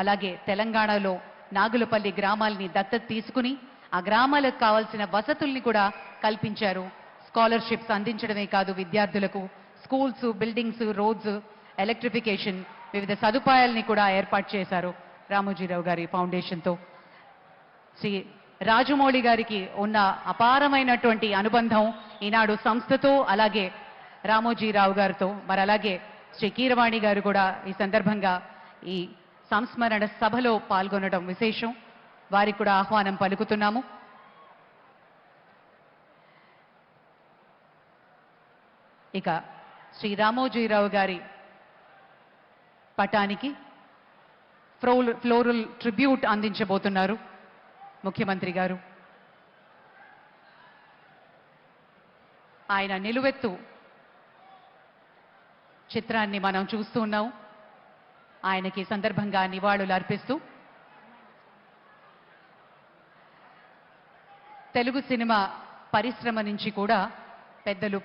అలాగే తెలంగాణలో నాగులపల్లి గ్రామాల్ని దత్తత తీసుకుని ఆ గ్రామాలకు కావాల్సిన వసతుల్ని కూడా కల్పించారు. స్కాలర్షిప్స్ అందించడమే కాదు విద్యార్థులకు స్కూల్స్ బిల్డింగ్స్ రోడ్స్ ఎలక్ట్రిఫికేషన్ వివిధ సదుపాయాల్ని కూడా ఏర్పాటు చేశారు రామోజీరావు గారి ఫౌండేషన్తో. శ్రీ రాజమౌళి గారికి ఉన్న అపారమైనటువంటి అనుబంధం ఈనాడు సంస్థతో అలాగే రామోజీరావు గారితో మరి అలాగే శ్రీ కీరవాణి గారు కూడా ఈ సందర్భంగా ఈ సంస్మరణ సభలో పాల్గొనడం విశేషం. వారికి కూడా ఆహ్వానం పలుకుతున్నాము. ఇక శ్రీ రామోజీరావు గారి పటానికి ఫ్లోల్ ఫ్లోరల్ ట్రిబ్యూట్ అందించబోతున్నారు ముఖ్యమంత్రి గారు. ఆయన నిలువెత్తు చిత్రాన్ని మనం చూస్తూ ఉన్నాం. ఆయనకి సందర్భంగా నివాళులు అర్పిస్తూ తెలుగు సినిమా పరిశ్రమ నుంచి కూడా పెద్దలు